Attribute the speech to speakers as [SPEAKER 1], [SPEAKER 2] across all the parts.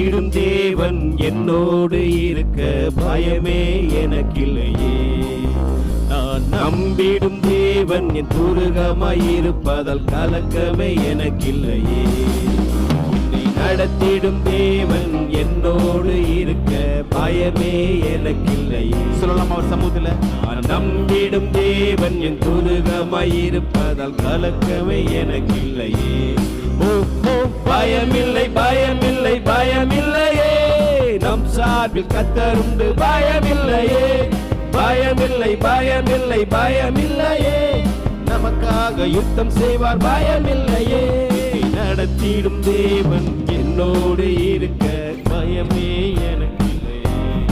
[SPEAKER 1] நடத்திடும் தேவன் என்னோடு இருக்க பயமே எனக்கில்லையே. நான் நம்பிடும் தேவன் என் துருகமாயிருப்பதால் கலக்கமே எனக்கில்லையே. நடத்திடும் தேவன் என்னோடு இருக்க பயமே எனக்கில்லையே.
[SPEAKER 2] சொல்லலாம் அவர் சமூகத்துல?
[SPEAKER 1] நம்பிடும் தேவன் என் துருகமாயிருப்பதால் கலக்கமே எனக்கில்லையே. பயமில்லை. பயமில்லையே. நம் சார்பில் கத்தருண்டு பயமில்லையே. பயமில்லை பயமில்லை பயமில்லையே. நமக்காக யுத்தம் செய்வார் பயமில்லையே. நடத்திடும் தேவன் என்னோடு இருக்க பயமே எனக்கில்லையே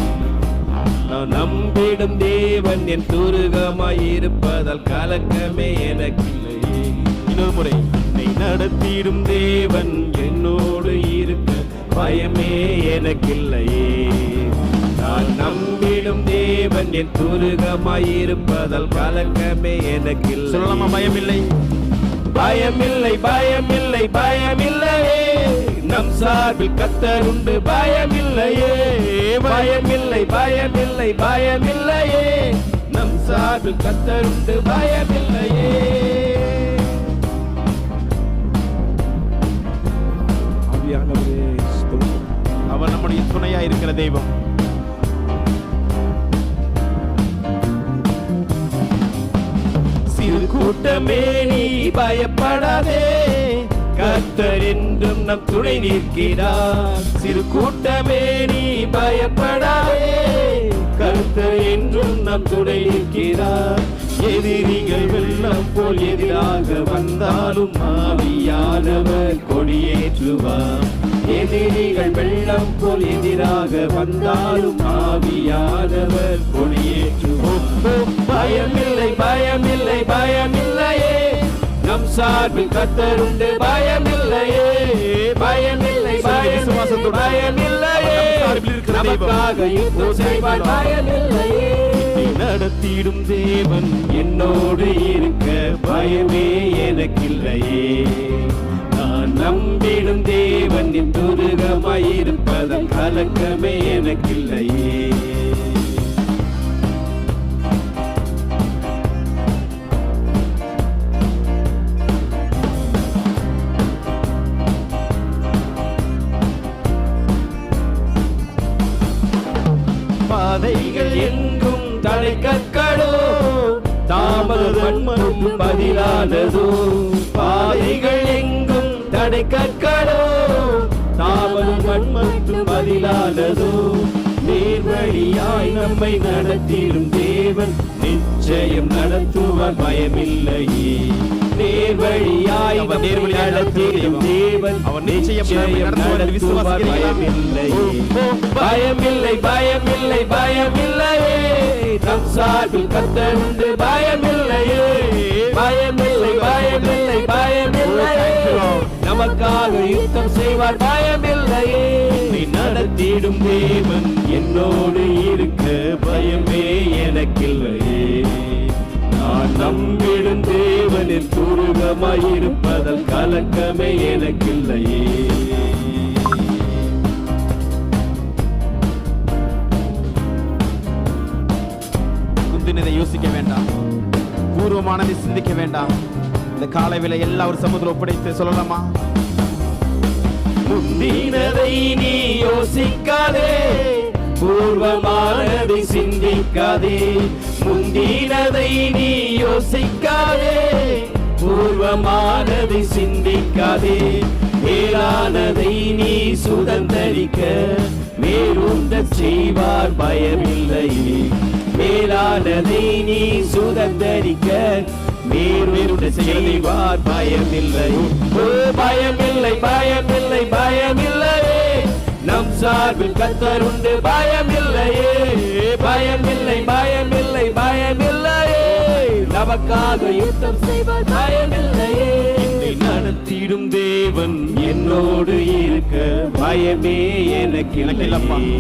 [SPEAKER 1] நான் நம்பிடும் தேவன் என் துருகமாய் இருப்பதால் கலக்கமே எனக்கில்லையே இன்னொரு முறை நீ நடத்திடும் தேவன் என்னோடு இருக்க பயமே எனக்கில்லையே. நான் நம்பிடும் தேவன் என் துருகமாயிருப்பதால் கலக்கமே எனக்கில்லை
[SPEAKER 2] சொல்லலாமா பயமில்லை?
[SPEAKER 1] பயமில்லை பயமில்லை பயமில்லையே. நம் சார்பில் கத்தருண்டு பயமில்லையே. பயமில்லை பயமில்லை பயமில்லையே. நம் சார்பில் கத்தருண்டு பயமில்லையே.
[SPEAKER 2] அவர் துணையா இருக்கிற தெய்வம்.
[SPEAKER 1] சிறு கூட்டமே நீ பயப்படாதே. கர்த்தர் என்றும் நம் துணை நிற்கிறார். சிறு கூட்டமே நீ பயப்படாதே. கர்த்தர் என்றும் நம் துணை நிற்கிறார். எதிரிகள் வெள்ளம் போல் எதிராக வந்தாலும் ஆவியானவர் கொடியேற்றுவார். எதிரிகள் வெள்ளம் போல் எதிராக வந்தாலும் ஆவியானவர் கொடியேற்றுவோம். பயமில்லை பயமில்லை பயமில்லையே. நம் சார்பில் கத்தருண்டு பயமில்லையே. பயமில்லை பயமில்லை பயமில்லையே. நமக்காக யுத்தம் செய்வாய் பயமில்லையே. நடத்திடும் தேவன் என்னோடு இருக்க பயமே எனக்கில்லையே. நான் நம்பிடும் கலக்கமே எனக்கில்லையே. பாதைகள் எங்கும் தலை கற்களோ தாமதம் பதிலானதோ. பாதைகள் எங்கும் தடை கற்களோ பதிலானதோ? நேர்வழியாய் நம்மை நடத்திடும் தேவன் நிச்சயம் நடத்துவார் பயமில்லையே. நேர்வழியாய்
[SPEAKER 2] அவர்
[SPEAKER 1] நம்மை
[SPEAKER 2] நேர்வழியாய்
[SPEAKER 1] நடத்திடும் தேவன்
[SPEAKER 2] அவர் நிச்சயம் நடத்துவார் விசுவாசிக்கிறீர்களா?
[SPEAKER 1] பயமில்லை பயமில்லை பயமில்லை பயமில்லையே. நம் சார்பில் கத்தருண்டு பயமில்லையே. பயமில்லை பயமில்லை பயமில்லையே. நமக்காக யுத்தம் செய்வார் பயமில்லையே. என்னை நடத்திடும் தேவன் என்னோடு இருக்க பயமே எனக்கில்லையே. நான் நம்பிடும் தேவனின் துருகமாயிருப்பதல் கலக்கமே எனக்கில்லையே.
[SPEAKER 2] குந்தினதை யோசிக்க வேண்டாம். பூர்வமானதை சிந்திக்க வேண்டாம். இந்த காலை விலை எல்லா ஒரு சமுதிரம் ஒப்படைத்து சொல்லலாமா?
[SPEAKER 1] முந்தினதை நீ யோசிக்காதே பூர்வமானதை சிந்திக்காதே முந்தினதை நீ யோசிக்காதே பூர்வமானதை சிந்திக்காதே மேலானதை நீ சுதந்தரிக்க வேறுந்த செய்வார் பயமில்லை. மேலானதை நீ சுதந்தரிக்க வேறுந்த செய்வார். பயமில்லை. ஓ பயமில்லை பயமில்லை பயமில்லையே. நம் சார்பில் கத்தருண்டு பயமில்லையே. பயமில்லை பயமில்லை பயமில்லையே. நமக்காக யுத்தம் செய்வார். பயமில்லையே. நடத்திடும் தேவன் என்னோடு இருக்க. பயமே எனக்கு
[SPEAKER 2] எனக்கில்லப்பா.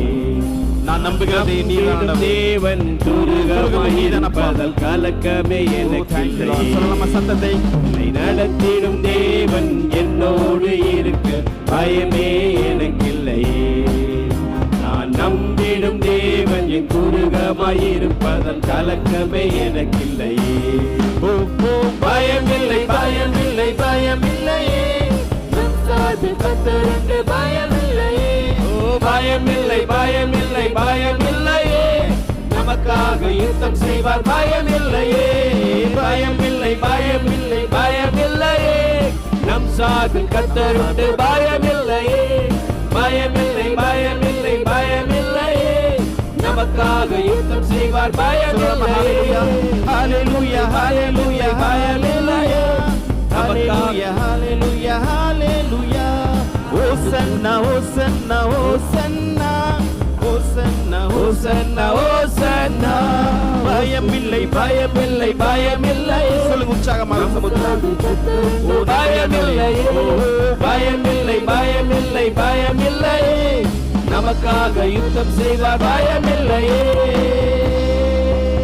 [SPEAKER 2] நான் நம்புகிறதை நீதான்
[SPEAKER 1] தேவன் துருகமாயிருப்பதால் கலக்கமே எனக்கு
[SPEAKER 2] நம்ம சத்தத்தை.
[SPEAKER 1] நடத்திடும் தேவன் என்னோடு இருக்க. பயமே எனக்கில்லை. நான் நம்பிடும் தேவன் என் துருகமாயிருப்பதன் கலக்கமே எனக்கில்லை. பயமில்லை பயமில்லை பயமில்லையே. கத்தருந்து பயம் பயமில்லை பயமில்லை பயமில்லையே. நமக்காக யுத்தம் செய்வார் பயமில்லையே. பயமில்லை பயமில்லை பயமில்லையே. நம் சாது கத்தருண்டு பயமில்லையே. பயமில்லை பயமில்லை பயமில்லையே. நமக்காக யுத்தம் செய்வார் பயமில்லையே.
[SPEAKER 2] ஹalleluya ஹalleluya
[SPEAKER 1] நமக்காக
[SPEAKER 2] ஹalleluya. ஹalleluya ஓசன்னா ஓசன்னா ஓசன்னா
[SPEAKER 1] ஓசன்னா ஓசன்னா
[SPEAKER 2] பயமில்லை
[SPEAKER 1] பயமில்லை பயமில்லை.
[SPEAKER 2] சொல்லுங்க உற்சாகமாக. சமுத்திரம்
[SPEAKER 1] பயமில்லை பயமில்லை பயமில்லை பயமில்லை. நமக்காக யுத்தம் செய்வார் பயமில்லையே.